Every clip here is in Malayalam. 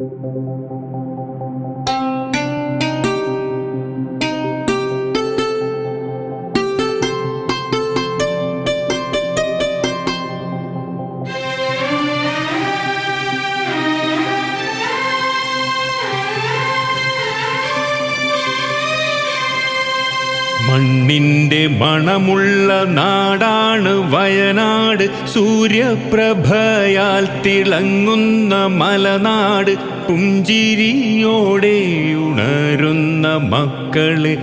Thank you. മണ്ണിന്റെ മണമുള്ള നാടാണ് വയനാട്. സൂര്യപ്രഭയാൽ തിളങ്ങുന്ന മലനാട്. പുഞ്ചിരിയോടെ ഉണരുന്ന മക്കളെ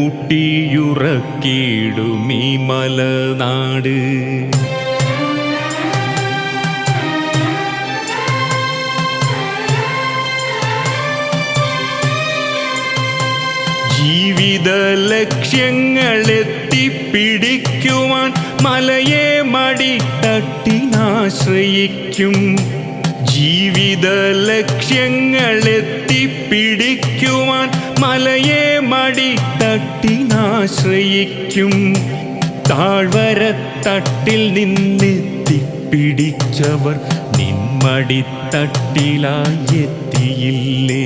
ഊട്ടിയുറക്കിയിടും ഈ മലനാട്. ജീവിത ലക്ഷ്യങ്ങൾ എത്തിപ്പിടിക്കുവാൻ മലയെ മടിത്തട്ടിനാശ്രയിക്കും ജീവിത ലക്ഷ്യങ്ങൾ എത്തിപ്പിടിക്കുവാൻ മലയെ മടിത്തട്ടിനാശ്രയിക്കും താഴ്വരത്തട്ടിൽ നിന്നെത്തിപ്പിടിച്ചവർ നിന്മടിത്തട്ടിലായി എത്തിയില്ലേ?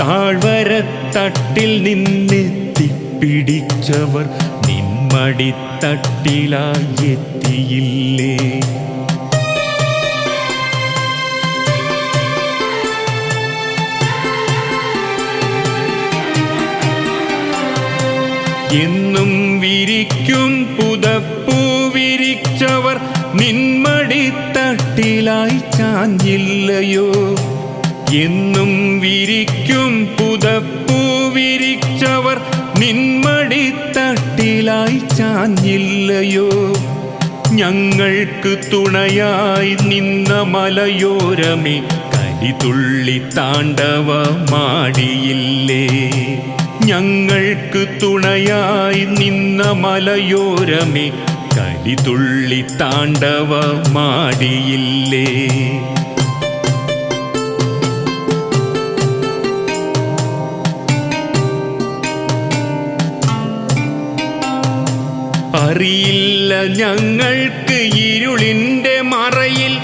താഴ്വരത്തട്ടിൽ നിന്നെത്തിപ്പിടിച്ചവർ നിന്മടിത്തട്ടിലായി എത്തിയില്ലേ എന്നും വിരിക്കും പുതപ്പൂ വിരിച്ചവർ നിന്മടിത്തട്ടിലായി ചാഞ്ഞില്ലയോ? എന്നും വിരിക്കും പുതപ്പൂ വിരിച്ചവർ നിന്മടിത്തട്ടിലായി ചാഞ്ഞില്ലയോ? ഞങ്ങൾക്ക് തുണയായി നിന്ന മലയോരമേ കരിതുള്ളി താണ്ടവ മാടിയില്ലേ? ഞങ്ങൾക്ക് തുണയായി നിന്ന മലയോരമേ കരിതുള്ളി താണ്ടവ അറിയില്ല ഞങ്ങൾക്ക് ഇരുളിന്റെ മറയിൽ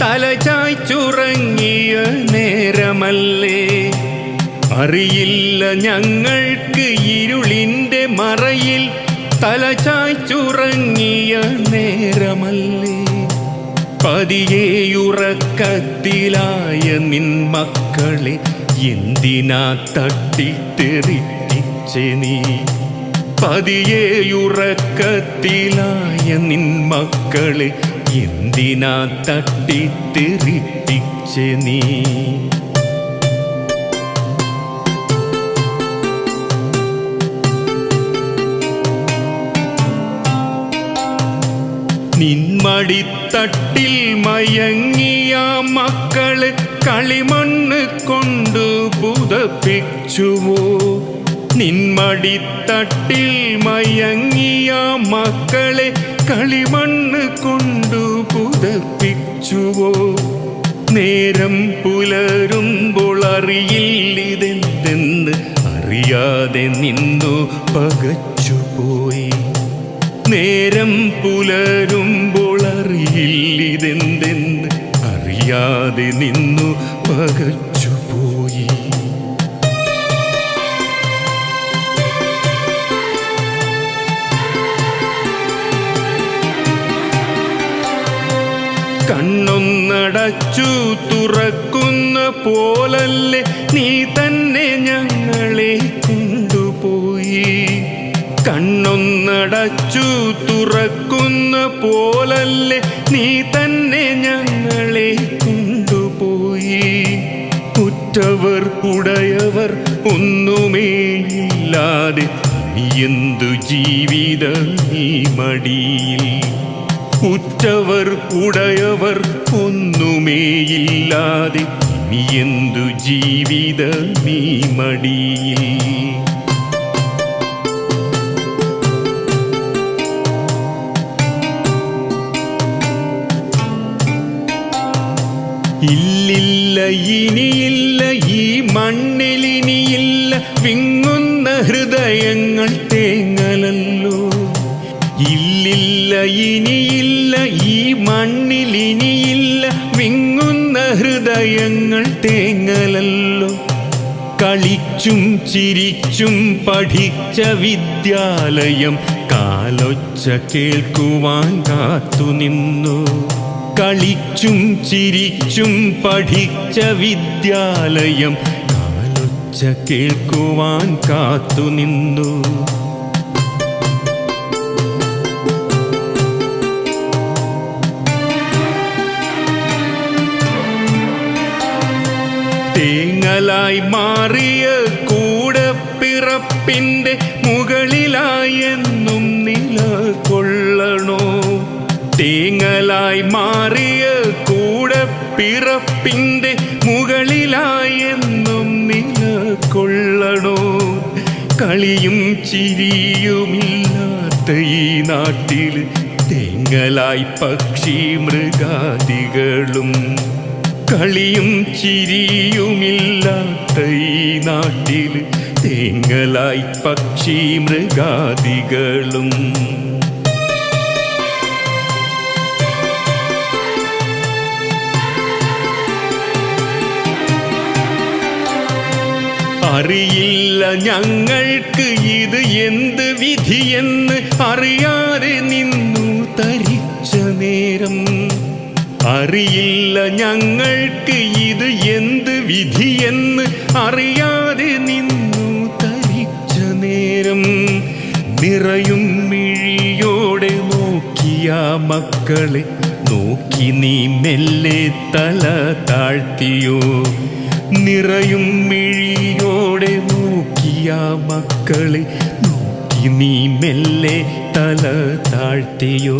തലചായ്ച്ചുറങ്ങിയ നേരമല്ലേ? അറിയില്ല ഞങ്ങൾക്ക് ഇരുളിന്റെ മറയിൽ തലചായ്ച്ചുറങ്ങിയ നേരമല്ലേ? പതിയേയുറക്കത്തിലായ നിൻ മക്കളെ എന്തിനാ തട്ടിത്തെറിപ്പിച്ചെ നീ? പതിയേയുറക്കത്തിലായ നിൻ മക്കളെ എന്തിനാ തട്ടിത്തെറിപ്പിച്ചെ നീ? നിന്മടിത്തട്ടിൽ മയങ്ങിയ മക്കളെ കളിമണ്ണ് കൊണ്ട് പുതപ്പിച്ചുവോ? നിന്മടിത്തട്ടിൽ മയങ്ങിയ മക്കളെ കളിമണ്ണ് കൊണ്ടു പുതപ്പിച്ചുവോ? നേരം പുലരുമ്പോൾ അറിയില്ലിതെന്തെന്ന് അറിയാതെ നിന്നു പകച്ചുപോയി. നേരം പുലരുമ്പോൾ അറിയില്ലിതെന്തെന്ന് അറിയാതെ നിന്നു പകച്ചുപോയി കണ്ണൊന്നടച്ചു തുറക്കുന്ന പോലല്ലേ നീ തന്നെ ഞങ്ങളെ കൊണ്ടുപോയി? കണ്ണൊന്നടച്ചു തുറക്കുന്ന പോലല്ലേ നീ തന്നെ ഞങ്ങളെ കൊണ്ടുപോയി? ഉറ്റവർ ഉടയവർ ഒന്നുമേ ഇല്ലാതെ നീ എന്തു ജീവിതം ഈ മടിയിൽ ഉറ്റവർ ഉടയവർ ഒന്നുമേയില്ലാതെ ഇനി എന്തു ജീവിത നീ മടിയിൽ ഇല്ലില്ല ഇനിയില്ല ഈ മണ്ണിലിനിയില്ല വിങ്ങുന്ന ഹൃദയങ്ങൾ തേങ്ങലല്ലോ ഇല്ലില്ല ഇനിയില്ല ഈ മണ്ണിൽ ഇനിയില്ല. വിങ്ങുന്ന ഹൃദയങ്ങൾ തേങ്ങലല്ലോ. കളിച്ചും ചിരിച്ചും പഠിച്ച വിദ്യാലയം കാലൊച്ച കേൾക്കുവാൻ കാത്തുനിന്നു കളിച്ചും ചിരിച്ചും പഠിച്ച വിദ്യാലയം കാലൊച്ച കേൾക്കുവാൻ കാത്തുനിന്നു തേങ്ങലായി മാറിയ കൂടെ പിറപ്പിന്റെ മുകളിലായെന്നും നില കൊള്ളണോ തേങ്ങലായി മാറിയ കൂടെ പിറപ്പിന്റെ മുകളിലായെന്നും നില കൊള്ളണോ കളിയും ചിരിയുമില്ലാത്ത ഈ നാട്ടിൽ തേങ്ങലായി പക്ഷി മൃഗാദികളും കളിയും ചിരിയുമില്ലാത്ത ഈ നാട്ടിൽ തേങ്ങലായി പക്ഷി മൃഗാദികളും. അറിയില്ല ഞങ്ങൾക്ക് ഇത് എന്ത് വിധിയെന്ന് അറിയാതെ നിന്നു തരിച്ച നേരം അറിയില്ല ഞങ്ങൾക്ക് ഇത് എന്ത് വിധിയെന്ന്. അറിയാതെ നിന്നു തരിച്ച നേരം നിറയും മിഴിയോടെ നോക്കിയ മക്കളെ. നോക്കി നീ മെല്ലെ തല താഴ്ത്തിയോ. നിറയും മിഴിയോടെ നോക്കിയ മക്കളെ. നോക്കി നീ മെല്ലെ തല താഴ്ത്തിയോ.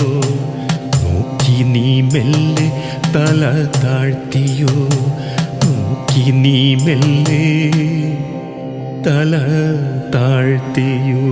നോക്കി നീ മെല്ലെ തല താഴ്ത്തിയോ? നോക്കി നീ മെല്ലെ തല താഴ്ത്തിയോ?